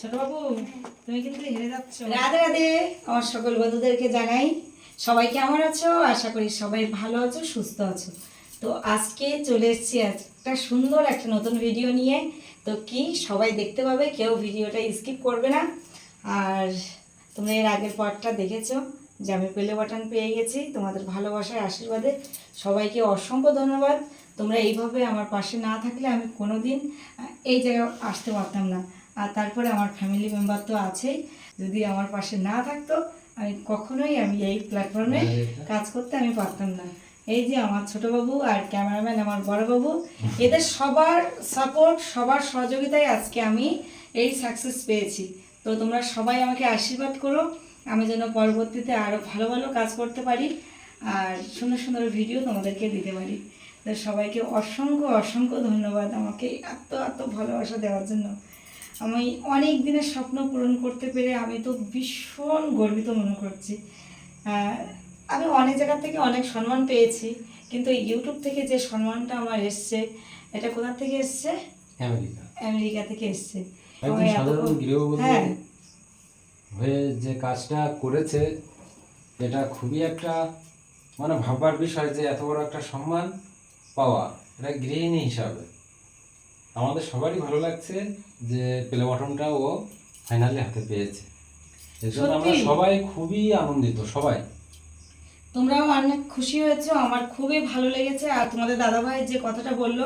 ছোট তুমি কিন্তু হেরে যাচ্ছ। রাধে রাধে। আমার সকল বন্ধুদেরকে জানাই সবাই কেমন আছো? আশা করি সবাই ভালো আছো সুস্থ আছো। তো আজকে চলে এসেছি একটা সুন্দর একটা নতুন ভিডিও নিয়ে। তো কি সবাই দেখতে পাবে কেউ ভিডিওটা স্কিপ করবে না। আর তোমরা এর আগের পার্টটা দেখেছ যে আমি পেলে বাটন পেয়ে গেছি তোমাদের ভালোবাসার আশীর্বাদে। সবাইকে অসংখ্য ধন্যবাদ। তোমরা এইভাবে আমার পাশে না থাকলে আমি কোনোদিন আহ, এই জায়গায় আসতে পারতাম না। আর তারপরে আমার ফ্যামিলি মেম্বার তো আছেই। যদি আমার পাশে না থাকতো আমি কখনোই আমি এই প্ল্যাটফর্মে কাজ করতে আমি পারতাম না। এই যে আমার ছোট বাবু আর ক্যামেরাম্যান আমার বড় বাবু এদের সবার সাপোর্ট সবার সহযোগিতায় আজকে আমি এই সাকসেস পেয়েছি। তো তোমরা সবাই আমাকে আশীর্বাদ করো আমি যেন পরবর্তীতে আরও ভালো ভালো কাজ করতে পারি। আর সুন্দর সুন্দর ভিডিও তোমাদেরকে দিতে পারি। তো সবাইকে অসংখ্য অসংখ্য ধন্যবাদ আমাকে এত এত ভালোবাসা দেওয়ার জন্য। আমি অনেক দিনের স্বপ্ন পূরণ করতে পেরে আমি তো ভীষণ গর্বিত মনে করছি। আমি অনেক জায়গা থেকে অনেক সম্মান পেয়েছি কিন্তু ইউটিউব থেকে যে সম্মানটা আমার এসছে এটা কোথা থেকে এসছে? আমেরিকা। আমেরিকা থেকে এসছে। হ্যাঁ। হয়ে যে কাজটা করেছে এটা খুবই একটা মানে ভাববার বিষয় যে এত বড় একটা সম্মান পাওয়া এটা গৃহিণী হিসাবে। আমাদের সবারই ভালো লাগছে যে প্লে বটনটা ও ফাইনালি হাতে পেয়েছে। এর জন্য আমরা সত্যি? সবাই খুবই আনন্দিত সবাই। তোমরাও অনেক খুশি হয়েছো আমার খুবই ভালো লেগেছে। আর তোমাদের দাদাভাই যে কথাটা বলল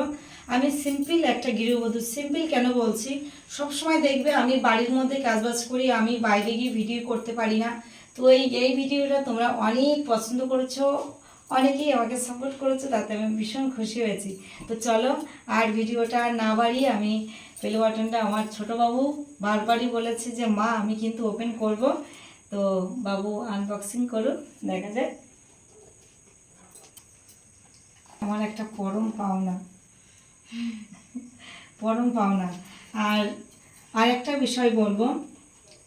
আমি সিম্পল একটা গৃহবধূ সিম্পল কেন বলছি? সব সময় দেখবে আমি বাড়ির মধ্যে কাজবাজ করি আমি বাইরে গিয়ে ভিডিও করতে পারি না। তো এই এই ভিডিওটা তোমরা অনেক পছন্দ করেছ। অনেকেই আমাকে সাপোর্ট করেছ, তাতে আমি ভীষণ খুশি হয়েছি। তো চলো, আর ভিডিওটা না বাড়িয়ে আমি পেল বাটনটা আমার ছোট বাবু বারবারই বলেছে যে, মা, আমি কিন্তু ওপেন করব। তো বাবু আনবক্সিং করুক দেখা যায় আমার একটা পরম পাওনা। পরম পাওনা। আর আর একটা বিষয় বলব,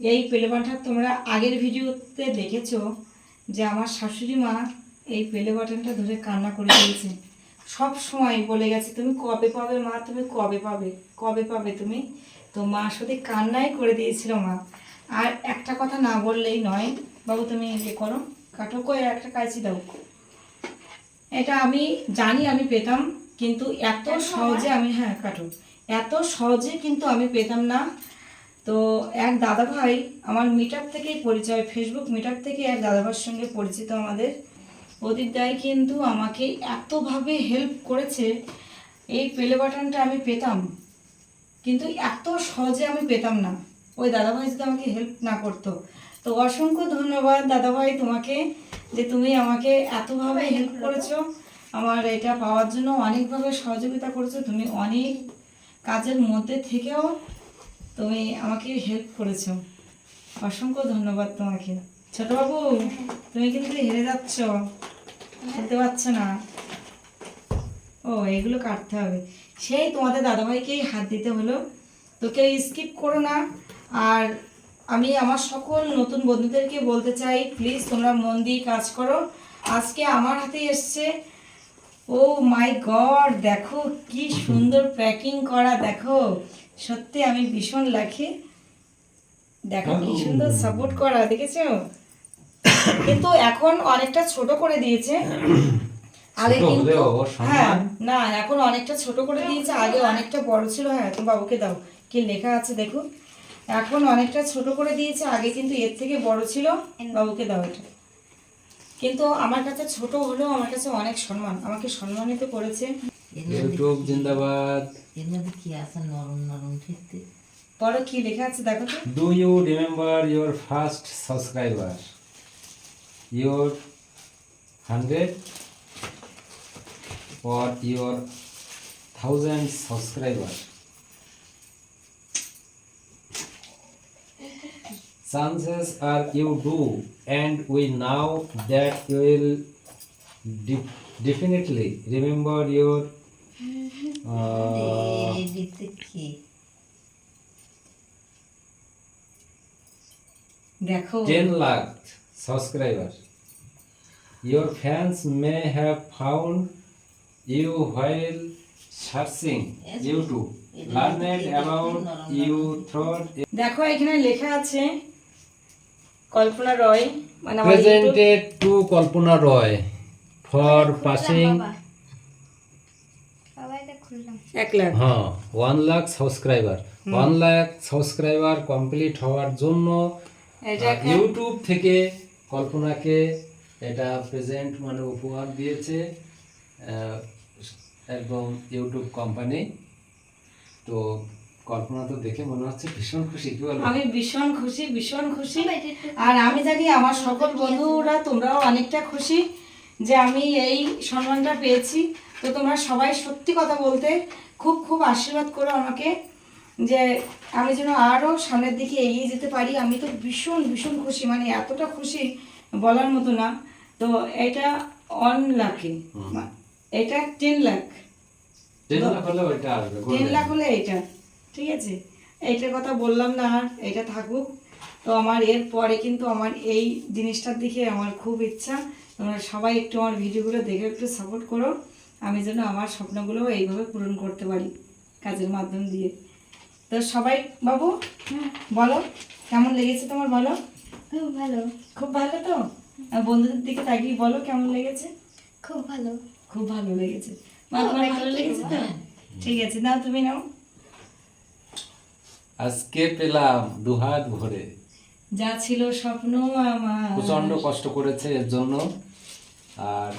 এই পেলেবাটা তোমরা আগের ভিডিওতে দেখেছ যে, আমার শাশুড়ি মা এই পেলে বাটনটা ধরে কান্না করে দিয়েছে। সব সময় বলে গেছে তুমি কবে পাবে মা? তুমি কবে পাবে? কবে পাবে তুমি? তো মা শুধু কান্নাই করে দিয়েছিল মা। আর একটা কথা না বললেই নয়। বাবু তুমি ইয়ে করো। কাটো কই একটা কাঁচি দাও। এটা আমি জানি আমি পেতাম কিন্তু এত সহজে আমি হ্যাঁ কাটো। এত সহজে কিন্তু আমি পেতাম না। তো এক দাদা ভাই আমার মিটার থেকেই পরিচয় ফেসবুক মিটার থেকে এক দাদাভাইয়ের সঙ্গে পরিচিত আমাদের। দাই কিন্তু আমাকে এতভাবে হেল্প করেছে, এই পেলে বাটনটা আমি পেতাম। কিন্তু এত সহজে আমি পেতাম না। ওই দাদাভাই যদি আমাকে হেল্প না করতো। তো অসংখ্য ধন্যবাদ দাদাভাই তোমাকে যে তুমি আমাকে এতভাবে হেল্প করেছ। আমার এটা পাওয়ার জন্য অনেকভাবে সহযোগিতা করেছ। তুমি অনেক কাজের মধ্যে থেকেও তুমি আমাকে হেল্প করেছ। অসংখ্য ধন্যবাদ তোমাকে। ছোটবাবু তুমি কিন্তু হেরে যাচ্ছ। খেলতে পারছ না। ও এগুলো কাটতে হবে। সেই তোমাদের দাদাভাইকেই হাত দিতে হলো। তো কেউ স্কিপ করো না। আর আমি আমার সকল নতুন বন্ধুদেরকে বলতে চাই প্লিজ তোমরা মন দিয়ে কাজ করো। আজকে আমার হাতে এসছে। ও মাই গড দেখো কি সুন্দর প্যাকিং করা দেখো। সত্যি আমি ভীষণ লাখি দেখো কি সুন্দর সাপোর্ট করা দেখেছ? কিন্তু এখন অনেকটা ছোট করে দিয়েছে। আগে কিন্তু হ্যাঁ না এখন অনেকটা ছোট করে দিয়েছে। আগে অনেকটা বড় ছিল। হ্যাঁ তো বাবুকে দাও। কি লেখা আছে দেখো। এখন অনেকটা ছোট করে দিয়েছে। আগে কিন্তু এর থেকে বড় ছিল। বাবুকে দাও এটা। কিন্তু আমার কাছে ছোট হলেও আমার কাছে অনেক সম্মান। আমাকে সম্মানিত করেছে। ইউটিউব জিন্দাবাদ। এর মধ্যে কি আছে? নরম নরম ঠিকতে পরে কি লেখা আছে? দেখো তো। Do you remember your first subscriber? Your hundred or your thousand subscriber? Chances are you do, and we know that you will de- definitely remember your uh, দেখো 10 lakh subscribers. Your fans may have found you while searching YouTube learned about you through দেখো এখানে লেখা আছে কল্পনা রয় মানে presented to Kalpana Roy for passing এক লাখ। হ্যাঁ one lakh subscriber one lakh subscriber complete হওয়ার জন্য ইউটিউব থেকে কল্পনাকে এটা প্রেজেন্ট মানে উপহার দিয়েছে আহ, একদম ইউটিউব কোম্পানি তো কল্পনা তো দেখে মনে হচ্ছে ভীষণ খুশি কি বলব? আমি ভীষণ খুশি ভীষণ খুশি। আর আমি জানি আমার সকল বন্ধুরা তোমরাও অনেকটা খুশি যে আমি এই সম্মানটা পেয়েছি। তো তোমরা সবাই সত্যি কথা বলতে খুব খুব আশীর্বাদ করো আমাকে যে আমি যেন আরও সামনের দিকে এগিয়ে যেতে পারি। আমি তো ভীষণ ভীষণ খুশি মানে এতটা খুশি বলার মতো না। তো এটা অন লাখে এটা টেন লাখ টেন লাখ হলে এটা। ঠিক আছে? এইটার কথা বললাম না আর এটা থাকুক। তো আমার এর পরে কিন্তু আমার এই জিনিসটার দিকে আমার খুব ইচ্ছা। তোমরা সবাই একটু আমার ভিডিওগুলো দেখে একটু সাপোর্ট করো। আমি যেন আমার স্বপ্নগুলো এইভাবে পূরণ করতে পারি কাজের মাধ্যম দিয়ে। তো সবাই বাবু বলো। কেমন লেগেছে তোমার বলো? খুব ভালো। খুব ভালো তো? বন্ধুদের দিকে তাকিয়ে বলো কেমন লেগেছে? খুব ভালো। খুব ভালো লেগেছে। মা তোমার ভালো লেগেছে তো? ঠিক আছে নাও তুমি নাও। আজকে পেলাম দুহাত ভরে। যা ছিল স্বপ্ন আমার। প্রচণ্ড কষ্ট করেছে এর জন্য। আর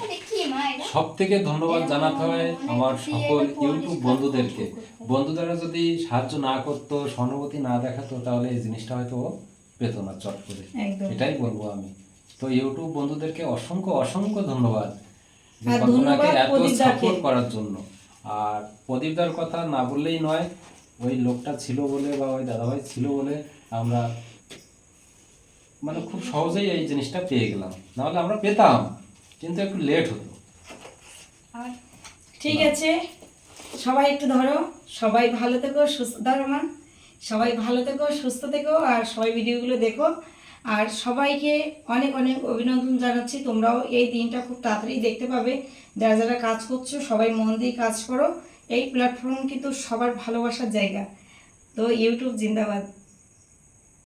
সব থেকে ধন্যবাদ জানাতে হয় আমার সকল ইউটিউব বন্ধুদেরকে। বন্ধুদেরা যদি সাহায্য না করতো সহানুভূতি না দেখাতো তাহলে এই জিনিসটা হয়তো পেত না চট করে। এটাই বলব আমি। তো ইউটিউব বন্ধুদেরকে অসংখ্য অসংখ্য ধন্যবাদ এত সাপোর্ট করার জন্য। আর প্রদীপদার কথা না বললেই নয় ওই লোকটা ছিল বলে বা ওই দাদাভাই ছিল বলে আমরা মানে খুব সহজেই এই জিনিসটা পেয়ে গেলাম। নাহলে আমরা পেতাম কিন্তু একটু লেট হতো। ঠিক আছে সবাই একটু ধরো। সবাই ভালো থেকো সুস্থ ধরো মা সবাই ভালো থেকো, সুস্থ থেকো, আর সবাই ভিডিওগুলো দেখো। আর সবাইকে অনেক অনেক অভিনন্দন জানাচ্ছি। তোমরাও এই দিনটা খুব তাড়াতাড়ি দেখতে পাবে। যারা যারা কাজ করছ, সবাই মন দিয়ে কাজ করো। এই প্ল্যাটফর্ম কিন্তু সবার ভালোবাসার জায়গা। তো ইউটিউব জিন্দাবাদ।